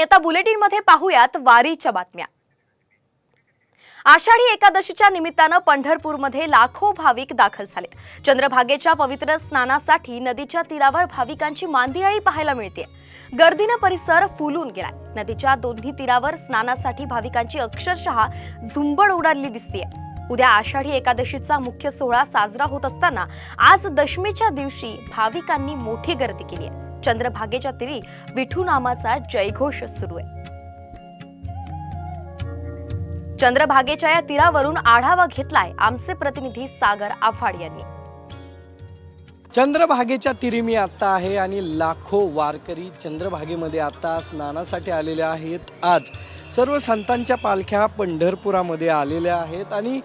आणि आता बुलेटिनमध्ये पाहूयात वारीच्या बातम्या. आषाढी एकादशीच्या निमित्तानं पंढरपूरमध्ये लाखो भाविक दाखल झाले चंद्रभागेच्या पवित्र स्नानासाठी नदीच्या तीरावर भाविकांची मांदियाळी पाहायला मिळते. गर्दीनं परिसर फुलून गेलाय. नदीच्या दोन्ही तीरावर स्नानासाठी भाविकांची अक्षरशः झुंबड उडाली दिसतीये. उद्या आषाढी एकादशीचा मुख्य सोहळा साजरा होत असताना आज दशमीच्या दिवशी भाविकांनी मोठी गर्दी केली आहे. चंद्रभागेच्या तिरी विठू नामाचा जयघोष सुरू आहे. चंद्रभागेच्या या तीरावरून आढावा घेतलाय आमचे प्रतिनिधी सागर आव्हाड यांनी. चंद्रभागेच्या तिरी मी आत्ता आहे आणि लाखो वारकरी चंद्रभागेमध्ये आता स्नानासाठी आलेले आहेत. आज सर्व संतांच्या पालख्या पंढरपुरामध्ये आलेल्या आहेत आणि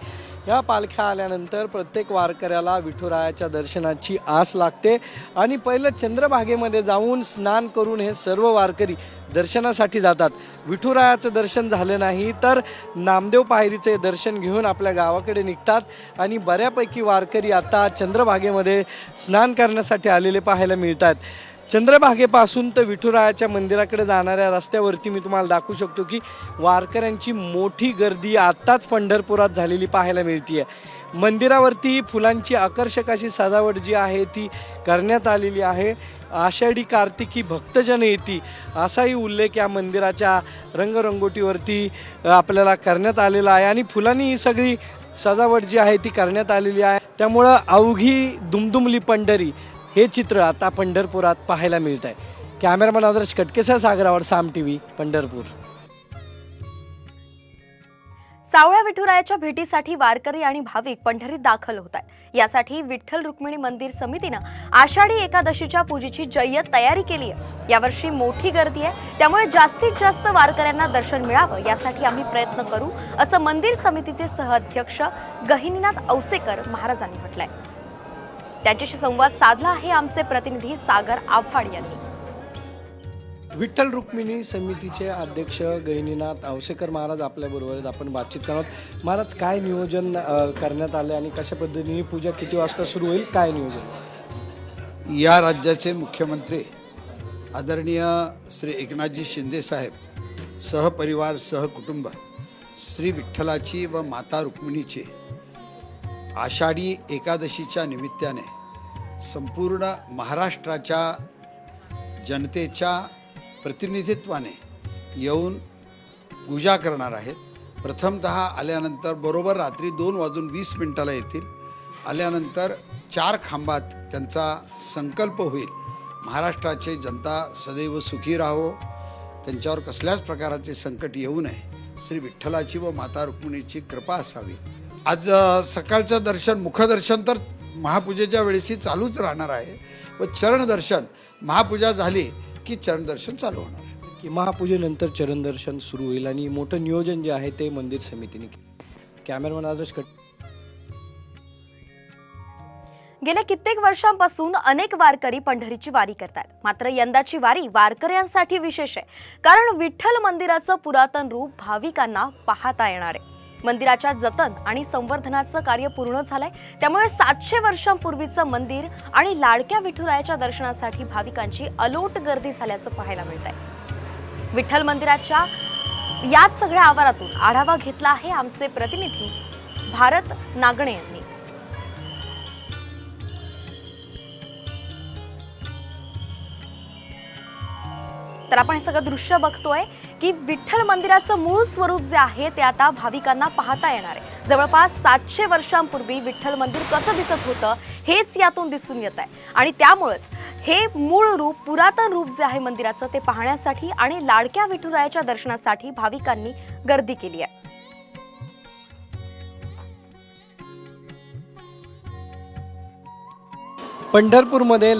ह्या पालख्या आल्यानंतर प्रत्येक वारकऱ्याला विठुरायाच्या दर्शनाची आस लागते. आणि पहिलं चंद्रभागेमध्ये जाऊन स्नान करून हे सर्व वारकरी दर्शनासाठी जातात. विठुरायाचं दर्शन झालं नाही तर नामदेव पायरीचे दर्शन घेऊन आपल्या गावाकडे निघतात. आणि बऱ्यापैकी वारकरी आता चंद्रभागेमध्ये स्नान करण्यासाठी आलेले पाहायला मिळतात. चंद्रभागेपासून तर विठुरायाच्या मंदिराकडे जाणाऱ्या रस्त्यावरती मी तुम्हाला दाखवू शकतो की वारकऱ्यांची मोठी गर्दी आत्ताच पंढरपुरात झालेली पाहायला मिळते मंदिरावरती फुलांची आकर्षक अशी सजावट जी आहे ती करण्यात आलेली आहे. आषाढी कार्तिकी भक्तजन येती असाही उल्लेख या मंदिराच्या रंगरंगोटीवरती आपल्याला करण्यात आलेला आहे. आणि फुलांनी ही सगळी सजावट जी आहे ती करण्यात आलेली आहे. त्यामुळं अवघी दुमदुमली पंढरी हे चित्र आता पंढरपुरात पाहायला मिळत आहे कॅमेरामन आदर्श कटकेसह सागरावर साम टी व्ही पंढरपूर. सावळ्या विठुरायाच्या भेटीसाठी वारकरी आणि भाविक पंढरीत दाखल होत आहेत. यासाठी विठ्ठल रुक्मिणी मंदिर समितीनं आषाढी एकादशीच्या पूजेची जय्यत तयारी केली आहे. यावर्षी मोठी गर्दी आहे. त्यामुळे जास्तीत जास्त वारकऱ्यांना दर्शन मिळावं यासाठी आम्ही प्रयत्न करू असं मंदिर समितीचे सहअध्यक्ष गहिनीनाथ औसेकर महाराजांनी म्हटलंय. त्यांच्याशी संवाद साधला आहे आमचे प्रतिनिधी सागर आव्हाड यांनी. विठ्ठल रुक्मिणी समितीचे अध्यक्ष गहिनीनाथ आवसेकर महाराज आपल्याबरोबर आहेत आपण बातचीत करणार आहोत. महाराज काय नियोजन करण्यात आलं आणि कशा पद्धतीने ही पूजा किती वाजता सुरू होईल? काय नियोजन? या राज्याचे मुख्यमंत्री आदरणीय श्री एकनाथजी शिंदे साहेब सहपरिवार सहकुटुंब श्री विठ्ठलाची व माता रुक्मिणीची आषाढी एकादशीच्या निमित्ताने संपूर्ण महाराष्ट्राच्या जनतेच्या प्रतिनिधित्वाने येऊन पूजा करणार आहेत. प्रथमत आल्यानंतर बरोबर रात्री दोन वाजून वीस मिनटाला येतील. आल्यानंतर चार खांबात त्यांचा संकल्प होईल. महाराष्ट्राचे जनता सदैव सुखी राहो. त्यांच्यावर कसल्याच प्रकाराचे संकट येऊ नये. श्री विठ्ठलाची व माता रुक्मिणीची कृपा असावी. आज सकाळचं दर्शन मुखदर्शन तर महापूजेच्या वेळेसही चालूच राहणार आहे. व चरणदर्शन महापूजा झाली की चरणदर्शन चालू होणार. आहे की महापूजेनंतर चरण दर्शन सुरू होईल आणि मोठं नियोजन जे आहे ते मंदिर समितीने केलं. कॅमेरामॅन आदर्श कट गेल्या कित्येक वर्षांपासून अनेक वारकरी पंढरीची वारी करतात. मात्र यंदाची वारी वारकऱ्यांसाठी विशेष आहे. कारण विठ्ठल मंदिराचं पुरातन रूप भाविकांना पाहता येणार आहे. मंदिराच्या जतन आणि संवर्धनाचं कार्य पूर्ण झालंय. त्यामुळे सातशे वर्षांपूर्वीचं मंदिर आणि लाडक्या विठुरायाच्या दर्शनासाठी भाविकांची अलोट गर्दी झाल्याचं पाहायला मिळत आहे विठ्ठल मंदिराच्या याच सगळ्या आवारातून आढावा घेतला आहे आमचे प्रतिनिधी भारत नागणे यांनी. तर आपण हे सगळं दृश्य बघतोय की विठ्ठल मंदिराचं मूळ स्वरूप जे आहे ते आता भाविकांना पाहता येणार आहे. जवळपास सातशे वर्षांपूर्वी विठ्ठल मंदिर कसं दिसत होतं हेच यातून दिसून येत आहे. आणि त्यामुळेच हे मूळ रूप पुरातन रूप जे आहे मंदिराचं ते पाहण्यासाठी आणि लाडक्या विठुरायाच्या दर्शनासाठी भाविकांनी गर्दी केली आहे. पंढरपूरमध्ये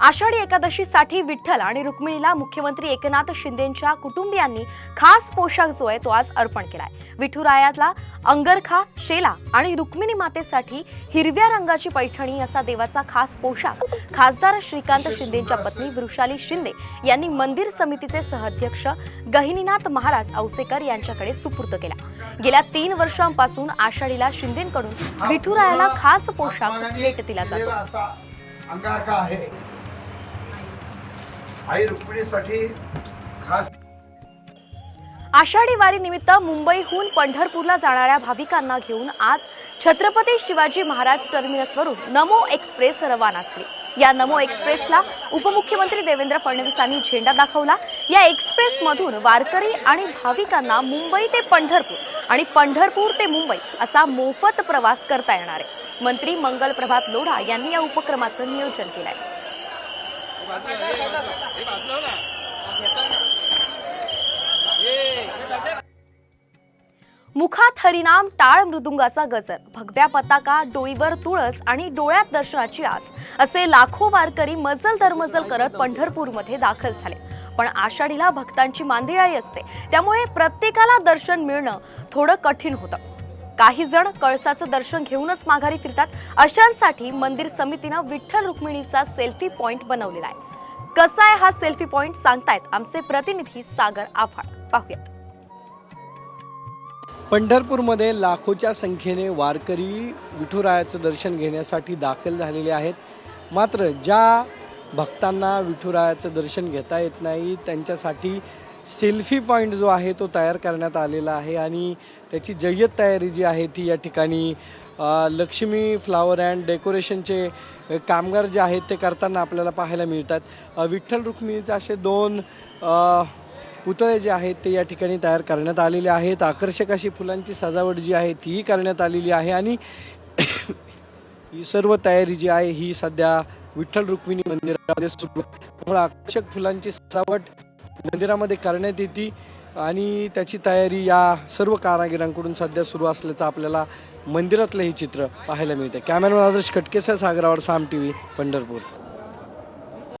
आषाढी एकादशीसाठी विठ्ठल आणि रुक्मिणीला मुख्यमंत्री एकनाथ शिंदेच्या कुटुंबियांनी खास पोशाख जो आहे तो आज अर्पण केलाय विठुरायाला अंगरखा शेला आणि रुक्मिणी मातेसाठी हिरव्या रंगाची पैठणी असा देवाचा खास पोशाख खासदार श्रीकांत शिंदेच्या पत्नी वृषाली शिंदे यांनी मंदिर समितीचे सहअध्यक्ष गहिनीनाथ महाराज औसेकर यांच्याकडे सुपूर्द केला गेल्या तीन वर्षांपासून आषाढीला शिंदेकडून विठुरायाला खास पोशाख भेट दिला जातो अंगारका आहे आई रुक्मिणीसाठी खास आषाढी वारीनिमित्त मुंबईहून पंढरपूरला जाणाऱ्या भाविकांना घेऊन आज छत्रपती शिवाजी महाराज टर्मिनसवरून नमो एक्सप्रेस रवाना झाली. या नमो एक्सप्रेसला उपमुख्यमंत्री देवेंद्र फडणवीसांनी झेंडा दाखवला. या एक्सप्रेसमधून वारकरी आणि भाविकांना मुंबई ते पंढरपूर आणि पंढरपूर ते मुंबई असा मोफत प्रवास करता येणार आहे. मंत्री मंगल प्रभात लोढा यांनी या उपक्रमाचं नियोजन केलं आहे मुखात हरिनाम टाळ मृदुंगाचा गजर. भगव्या पताका डोईवर तुळस आणि डोळ्यात दर्शनाची आस असे लाखो वारकरी मजल दरमजल करत पंढरपूरमध्ये दाखल झाले. पण आषाढीला भक्तांची मांदिळाई असते. त्यामुळे प्रत्येकाला दर्शन मिळणं थोडं कठीण होतं. काही जण कळसाचं दर्शन घेऊनच माघारी फिरतात. अशांसाठी मंदिर समितीनं विठ्ठल रुक्मिणीचा सेल्फी पॉइंट बनवलेला आहे. कसा आहे हा सेल्फी पॉइंट सांगतायत आमचे प्रतिनिधी सागर आव्हाड. पाहूयात. पंढरपूरमध्ये लाखोच्या संख्येने वारकरी विठुरायाचं दर्शन घेण्यासाठी दाखल झालेले आहेत. मात्र ज्या भक्तांना विठुरायाचं दर्शन घेता येत नाही त्यांच्यासाठी सेल्फी पॉईंट जो आहे तो तयार करण्यात आलेला आहे आणि त्याची जय्यत तयारी जी आहे ती या ठिकाणी लक्ष्मी फ्लावर अँड डेकोरेशनचे कामगार जे आहेत ते करताना आपल्याला पाहायला मिळतात. विठ्ठल रुक्मिणीचे असे दोन पुतळे जे आहेत ते या ठिकाणी तयार करण्यात आलेले आहेत. आकर्षक अशी फुलांची सजावट जी आहे तीही करण्यात आलेली आहे आणि ही सर्व तयारी जी आहे ही सध्या विठ्ठल रुक्मिणी मंदिरामध्ये सुरू त्यामुळे आकर्षक फुलांची सजावट मंदिरामध्ये करण्यात येते आणि त्याची तयारी या सर्व कारागिरांकडून सध्या सुरू असल्याचं आपल्याला मंदिरातलं हे चित्र पाहायला मिळतं कॅमेरामॅन आदर्श कटकेसा सागरावर साम टी व्ही पंढरपूर.